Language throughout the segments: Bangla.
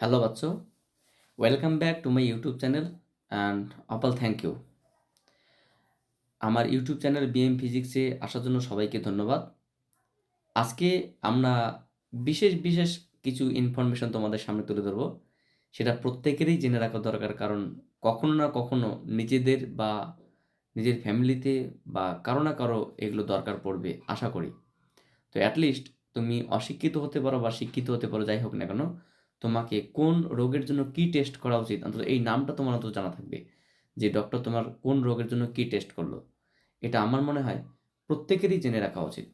Hello, Batso. Welcome back to my YouTube channel and Apple thank you. আমার ইউটিউব চ্যানেল বিএম ফিজিক্সে আসার জন্য সবাইকে ধন্যবাদ আজকে আমরা বিশেষ বিশেষ কিছু ইনফরমেশন তোমাদের সামনে তুলে ধরবো সেটা প্রত্যেকেরই জেনে রাখা দরকার কারণ কখনো না কখনো নিজেদের বা নিজের ফ্যামিলিতে বা কারও না কারও এগুলো দরকার পড়বে আশা করি তো অ্যাটলিস্ট তুমি অশিক্ষিত হতে পারো বা শিক্ষিত হতে পারো যাই হোক না কেন তোমাকে কোন রোগের জন্য কি টেস্ট করা উচিত? অন্তত এই নামটা তোমার অন্তত জানা থাকবে, যে ডক্টর তোমার কোন রোগের জন্য কি টেস্ট করল। এটা আমার মনে হয় প্রত্যেকেরই জেনে রাখা উচিত।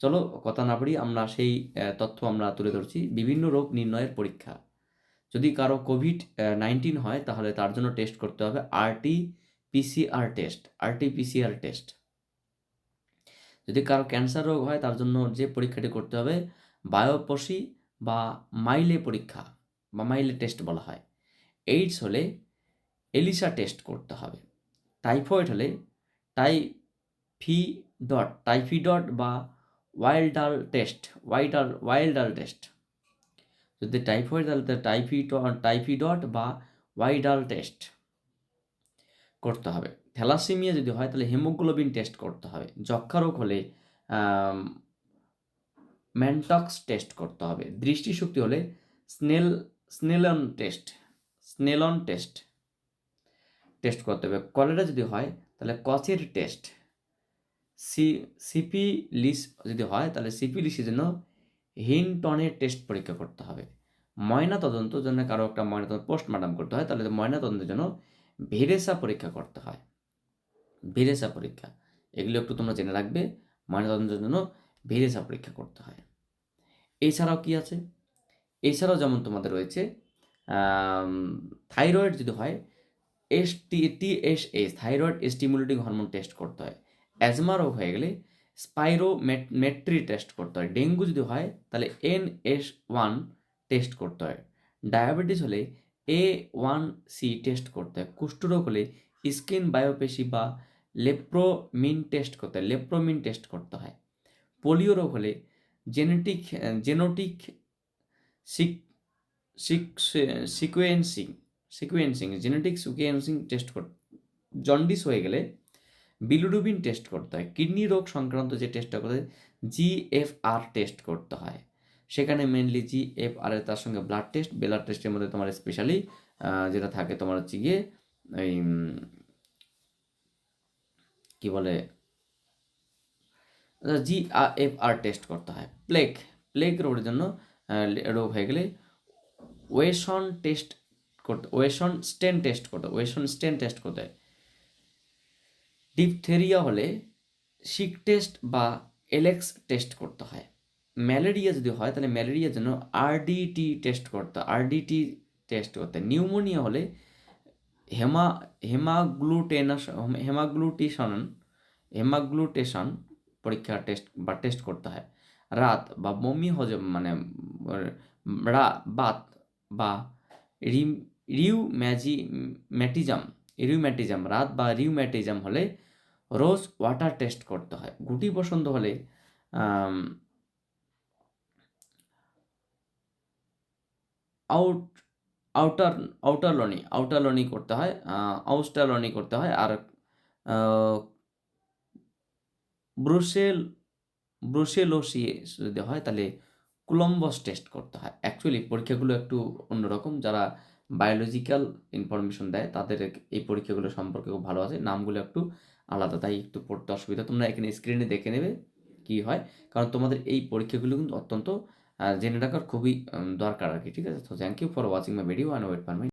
চলো কথা না বাড়ি আমরা সেই তথ্য আমরা তুলে ধরছি। বিভিন্ন রোগ নির্ণয়ের পরীক্ষা। যদি কারও কোভিড নাইন্টিন হয়, তাহলে তার জন্য টেস্ট করতে হবে RT PCR test RT PCR test যদি কারও ক্যান্সার রোগ হয়, তার জন্য যে পরীক্ষাটি করতে হবে, বায়োপসি বা মাইলে পরীক্ষা বা মাইলে টেস্ট বলা হয়। এইডস হলে এলিসা টেস্ট করতে হবে। টাইফয়েড হলে টাইফি ডট টাইফি ডট বা Widal test Widal Widal test. যদি টাইফয়েড তাহলে টাইফি টাইফি ডট বা ওয়াইডাল টেস্ট করতে হবে। থ্যালাসেমিয়া যদি হয় তাহলে হেমোগ্লোবিন টেস্ট করতে হবে। যক্ষা রোগ হলে ম্যানটক্স টেস্ট করতে হবে। দৃষ্টিশক্তি হলে Snell, Snellen test Snellen test test করতে হবে। কলেরা যদি হয়, তাহলে কচের টেস্ট। সি সিপিলিস যদি হয়, তাহলে সিপিলিসের জন্য হিনটনের টেস্ট পরীক্ষা করতে হবে। ময়না তদন্ত জন্য কারও একটা ময়না তদন্ত পোস্টমার্টাম করতে হয়, তাহলে ময়না তদন্তের জন্য ভেরেসা পরীক্ষা করতে হয়। ভেরেসা পরীক্ষা। এগুলো একটু তোমরা জেনে রাখবে। ময়নাতদন্তের জন্য ভেরেসা পরীক্ষা করতে হয়। এছাড়াও কি আছে? এছাড়াও যেমন তোমাদের রয়েছে থাইরয়েড যদি হয় S T T S S thyroid stimulating hormone test করতে হয়। অ্যাজমা রোগ হয়ে গেলে স্পাইরো মেট্রি টেস্ট করতে হয়। ডেঙ্গু যদি হয়, তাহলে এন এস ওয়ান টেস্ট করতে হয়। ডায়াবেটিস হলে এ ওয়ান সি টেস্ট করতে হয়। কুষ্ঠরোগ হলে স্কিন বায়োপেশি বা লেপ্রোমিন টেস্ট করতে হয়। লেপ্রোমিন টেস্ট করতে হয়। পোলিও রোগ হলে genetic genetic sequencing sequencing genetic sequencing test কর জন্ডিস হয়ে গেলে বিলুডুবিন টেস্ট করতে হয়। কিডনি রোগ সংক্রান্ত যে টেস্টটা করতে জিএফআর টেস্ট করতে হয়। সেখানে মেনলি জিএফআর এর তার সঙ্গে ব্লাড টেস্ট ব্লাড টেস্টের মধ্যে তোমার স্পেশালি যেটা থাকে তোমার হচ্ছে গিয়ে, এই কী বলে জি এফ, আর টেস্ট করতে হয়। প্লেগ প্লেগ রোগের জন্য রোগ হয়ে গেলে ওয়েশন টেস্ট করতে ওয়েশন স্টেন টেস্ট করতে ওয়েশন স্টেন টেস্ট করতে হয়। ডিপথেরিয়া হলে সিক টেস্ট বা এলেক্স টেস্ট করতে হয়। ম্যালেরিয়া যদি হয়, তাহলে ম্যালেরিয়ার জন্য আরডিটি টেস্ট করতে আরডিটি টেস্ট করতে নিউমোনিয়া হলে হেমা হেমাগ্লুটেনাস হেমাগ্লুটেশন হেমাগ্লুটেশন পরীক্ষা টেস্ট বা টেস্ট করতে হয়। রাত বা বমি হজম মানে রা, বাত বা রিম রিউম্যাজি ম্যাটিজাম রিউম্যাটিজাম রাত বা রিউম্যাটিজাম হলে রোজ ওয়াটার টেস্ট করতে হয়। গুটি বসন্ত হলে আউট আউটার আউটারলনি আউটারলনি করতে হয় আউস্টারলনি করতে হয় আর ব্রুসেল ব্রুসেলোসিস যদি হয় তাহলে কুলম্বস টেস্ট করতে হয়। অ্যাকচুয়ালি পরীক্ষাগুলো একটু অন্যরকম। যারা বায়োলজিক্যাল ইনফরমেশন দেয়, তাদের এই পরীক্ষাগুলো সম্পর্কে খুব ভালো আছে। নামগুলো একটু আলাদা, তাই একটু পড়তে অসুবিধা। তোমরা এখানে স্ক্রিনে দেখে নেবে কি হয়। কারণ তোমাদের এই পরীক্ষাগুলো কিন্তু অত্যন্ত জেনে রাখার খুবই দরকার আর কি, ঠিক আছে? তো thank you for watching my video and wait for my